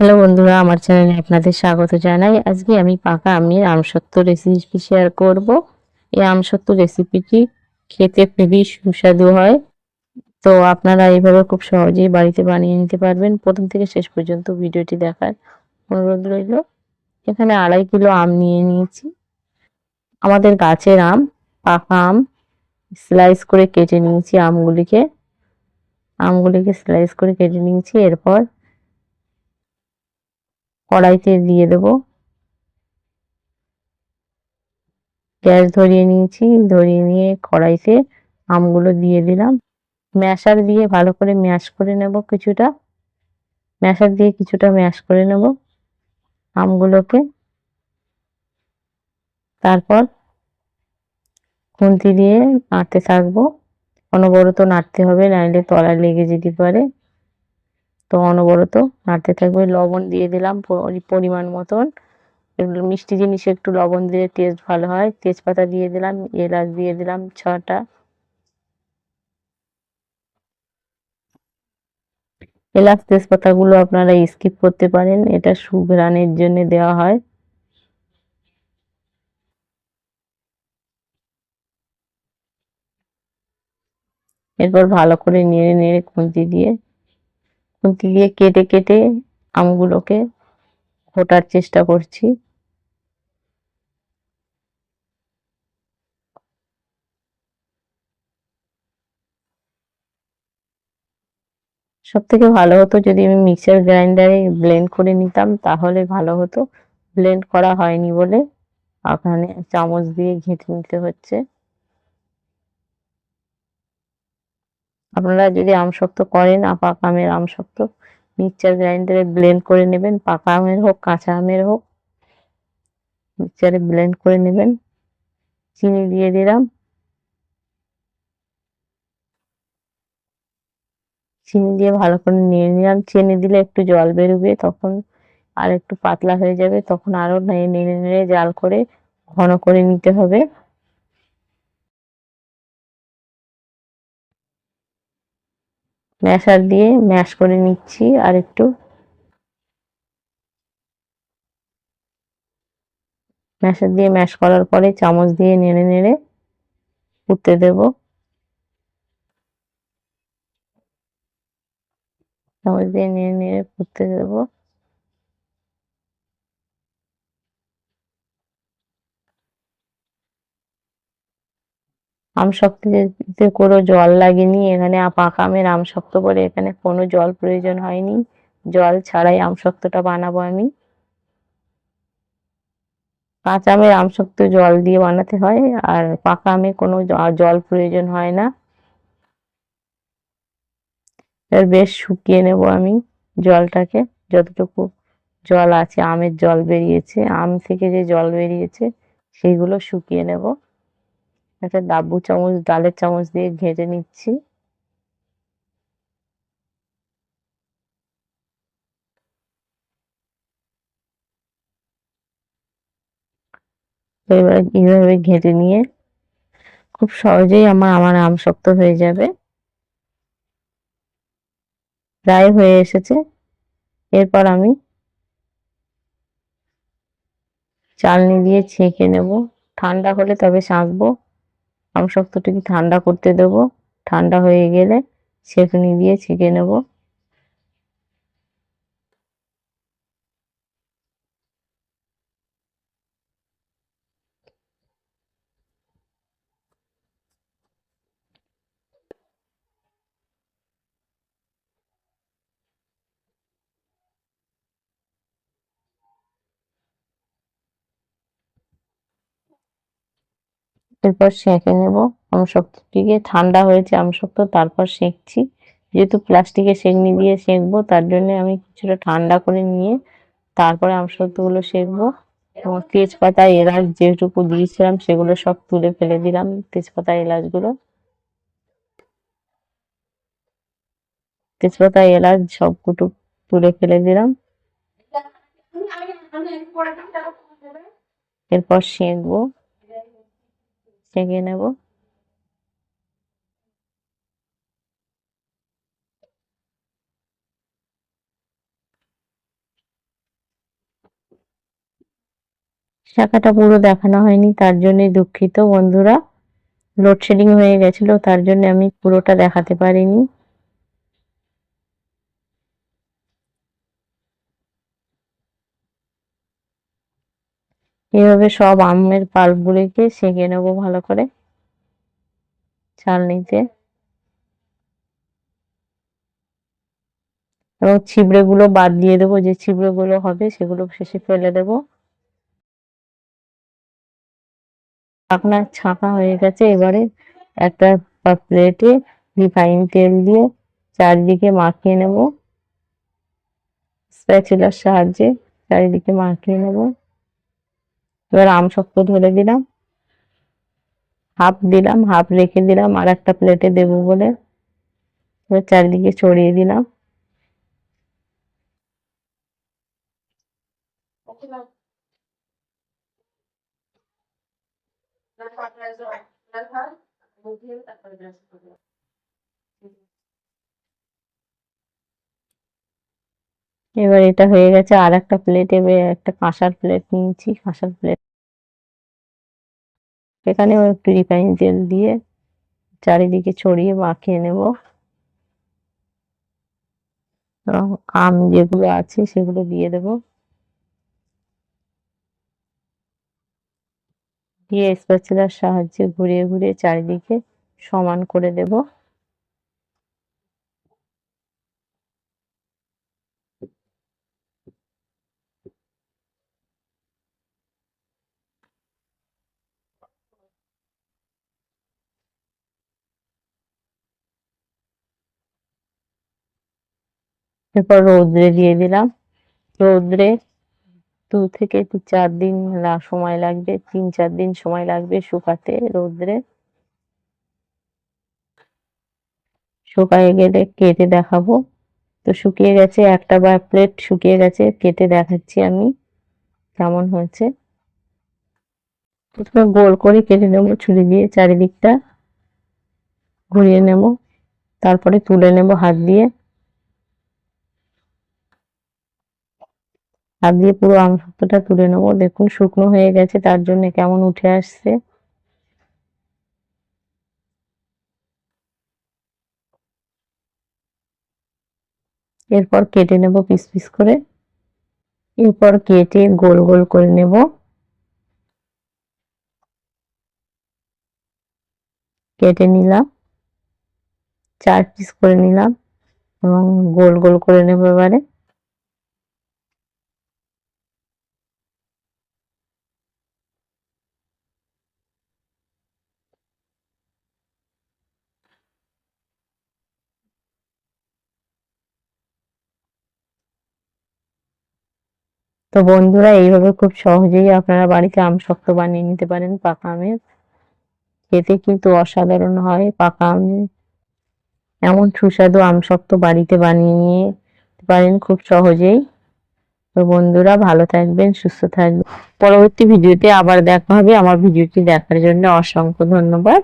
Hello বন্ধুরা, আমার চ্যানেলে আপনাদের স্বাগত জানাই। আজকে আমি পাকা আমের আমসত্ব রেসিপি শেয়ার করব। এই আমসত্ব রেসিপিটি খেতে খুবই সুস্বাদু হয়। তো আপনারা এইভাবে খুব সহজেই বাড়িতে বানিয়ে নিতে পারবেন। প্রথম থেকে শেষ পর্যন্ত ভিডিওটি দেখার অনুরোধ রইল। এখানে আড়াই কিলো আম নিয়ে নিয়েছি। আমাদের গাছের আম, পাকা আম স্লাইস করে কেটে নিয়েছি আমগুলিকে। আমগুলিকে স্লাইস করে কেটে নিয়েছি। এরপর কড়াইতে দিয়ে দেব। গ্যাস ধরিয়ে নিয়েছি, ধরিয়ে নিয়ে কড়াইতে আমগুলো দিয়ে দিলাম। ম্যাশার দিয়ে ভালো করে ম্যাশ করে নেব কিছুটা। ম্যাশার দিয়ে কিছুটা ম্যাশ করে নেব আমগুলোকে। তারপর খুন্তি দিয়ে নাড়তে থাকব। অনবরত নাড়তে হবে, নাইলে তলায় লেগে যেতে পারে। তো অনবরত নাড়তে থাকবে। লবণ দিয়ে দিলাম পরিমাণ মতন। মিষ্টি জিনিসে একটু লবণ দিলে টেস্ট ভালো হয়। তেজপাতা দিয়ে দিলাম, এলাচ দিয়ে দিলাম ছটা। এলাচ তেজপাতাগুলো আপনারা স্কিপ করতে পারেন। এটা সুঘ্রাণের জন্য দেওয়া হয়। এরপর ভালো করে নেড়ে নেড়ে খুন্তি দিয়ে খুন্তি দিয়ে কেটে কেটে আমগুলোকে ঘোটার চেষ্টা করছি। সব থেকে ভালো হতো যদি আমি মিক্সার গ্রাইন্ডারে ব্লেন্ড করে নিতাম, তাহলে ভালো হতো। ব্লেন্ড করা হয়নি বলে ওখানে চামচ দিয়ে ঘেঁটে নিতে হচ্ছে। আপনারা যদি আমশক্ত করেন পাকা আমের আমশক্ত, মিক্সচার গ্রাইন্ডারে ব্লেন্ড করে নেবেন, পাকা আমের হোক, কাঁচা আমের হোক, মিক্সচারে ব্লেন্ড করে নেবেন। চিনি দিয়ে দিলাম। চিনি দিয়ে ভালো করে নিয়ে নিলাম। চিনি দিলে একটু জল বেরোবে, তখন আর একটু পাতলা হয়ে যাবে, তখন আরও নেড়ে নেড়ে জাল করে ঘন করে নিতে হবে। ম্যাশার দিয়ে ম্যাশ করে নিচ্ছি আর একটু। ম্যাশার দিয়ে ম্যাশ করার পরে চামচ দিয়ে নেড়ে নেড়ে উঠতে দেব। চামচ দিয়ে নেড়ে নেড়ে ফুটতে দেবো। আমশক্তিতে কোনো জল লাগেনি, এখানে পাকা আমের আমশক্ত করে এখানে কোনো জল প্রয়োজন হয়নি। জল ছাড়াই আমশক্তটা বানাবো আমি। কাঁচা আমের আমশক্ত জল দিয়ে বানাতে হয়, আর পাকা আমে কোনো জল প্রয়োজন হয় না। এবার বেশ শুকিয়ে নেব আমি জলটাকে। যতটুকু জল আছে, আমের জল বেরিয়েছে, আম থেকে যে জল বেরিয়েছে, সেইগুলো শুকিয়ে নেব। একটা ডাব্বু চামচ, ডালের চামচ দিয়ে ঘেঁটে নিচ্ছি। এবার এইভাবে ঘেঁটে নিয়ে খুব সহজেই আমার আমার আম শক্ত হয়ে যাবে। প্রায় হয়ে এসেছে। এরপর আমি চালনি দিয়ে ছেঁকে নেব। ঠান্ডা হলে তবে ছাঁকবো আমশক্তটিকে ঠান্ডা করতে দেবো। ঠান্ডা হয়ে গেলে ছেঁকনি দিয়ে ছেঁকে নেব। এরপর সেঁকে নেব আমশক্তটিকে। ঠান্ডা হয়েছে আমশক্ত, তারপর সেঁকছি। যেহেতু প্লাস্টিকের সেঁকনি দিয়ে সেঁকবো, তার জন্য আমি কিছুটা ঠান্ডা করে নিয়ে তারপরে আমশক্তগুলো সেঁকবো। এবং তেজপাতা, এলাচ যেটুকু দিয়েছিলাম, সেগুলো সব তুলে ফেলে দিলাম তেজপাতা, এলাচগুলো। তেজপাতা, এলাচ সবকুটু তুলে ফেলে দিলাম। এরপর সেঁকবো। সেঁকে নেব। শাখাটা পুরো দেখানো হয়নি, তার জন্য দুঃখিত বন্ধুরা। লোডশেডিং হয়ে গেছিল, তার জন্য আমি পুরোটা দেখাতে পারিনি। এভাবে সব আমের পাল্পগুলিকে সেঁকে নেব ভালো করে। ছালনিতে এবং ছিবড়ে গুলো বাদ দিয়ে দেবো, যে ছিবড়ে গুলো হবে সেগুলো শেষে ফেলে দেবো। আপনার ছাঁকা হয়ে গেছে, এবারে একটা প্লেটে রিফাইন তেল দিয়ে চারিদিকে মাখিয়ে নেব। স্প্যাচুলার সাহায্যে চারিদিকে মাখিয়ে নেব। এবার আম শক্ত ধরে দিলাম। হাফ দিলাম, হাফ রেখে দিলাম, আর একটা প্লেটে দেবো বলে। এবার চারিদিকে ছড়িয়ে দিলাম। এবার এটা হয়ে গেছে আর একটা প্লেট এবার একটা কাঁসার প্লেট নিয়েছি, কাঁসার প্লেট এখানেও একটু রিফাইন তেল দিয়ে চারিদিকে ছড়িয়ে মাখিয়ে নেব। আম যেগুলো আছে সেগুলো দিয়ে দেব। দিয়ে স্প্যাচুলার সাহায্যে ঘুরিয়ে ঘুরিয়ে চারিদিকে সমান করে দেব। এরপর রৌদ্রে দিয়ে দিলাম। রৌদ্রে দু থেকে চার দিন সময় লাগবে, তিন চার দিন সময় লাগবে শুকাতে রৌদ্রে। শুকায় গেলে কেটে দেখাবো। তো শুকিয়ে গেছে, একটা বা প্লেট শুকিয়ে গেছে, কেটে দেখাচ্ছি আমি কেমন হয়েছে। প্রথমে গোল করে কেটে নেব ছুরি দিয়ে চারিদিকটা, ঘুরিয়ে নেব। তারপরে তুলে নেব হাত দিয়ে। হাত দিয়ে পুরো আমসত্বটা তুলে নেব। দেখুন, শুকনো হয়ে গেছে, তার জন্য কেমন উঠে আসছে। এরপর কেটে নেব পিস পিস করে। এরপর কেটে গোল গোল করে নেব। কেটে নিলাম। চার পিস করে নিলাম এবং গোল গোল করে নেব এবারে। তো বন্ধুরা, এইভাবে খুব সহজেই আপনারা বাড়িতে আম শক্ত বানিয়ে নিতে পারেন পাকা আমের। খেতে কিন্তু অসাধারণ হয় পাকা আমের। এমন সুস্বাদু আম শক্ত বাড়িতে বানিয়ে নিয়ে পারেন খুব সহজেই। তো বন্ধুরা, ভালো থাকবেন, সুস্থ থাকবেন। পরবর্তী ভিডিওতে আবার দেখা হবে। আমার ভিডিওটি দেখার জন্য অসংখ্য ধন্যবাদ।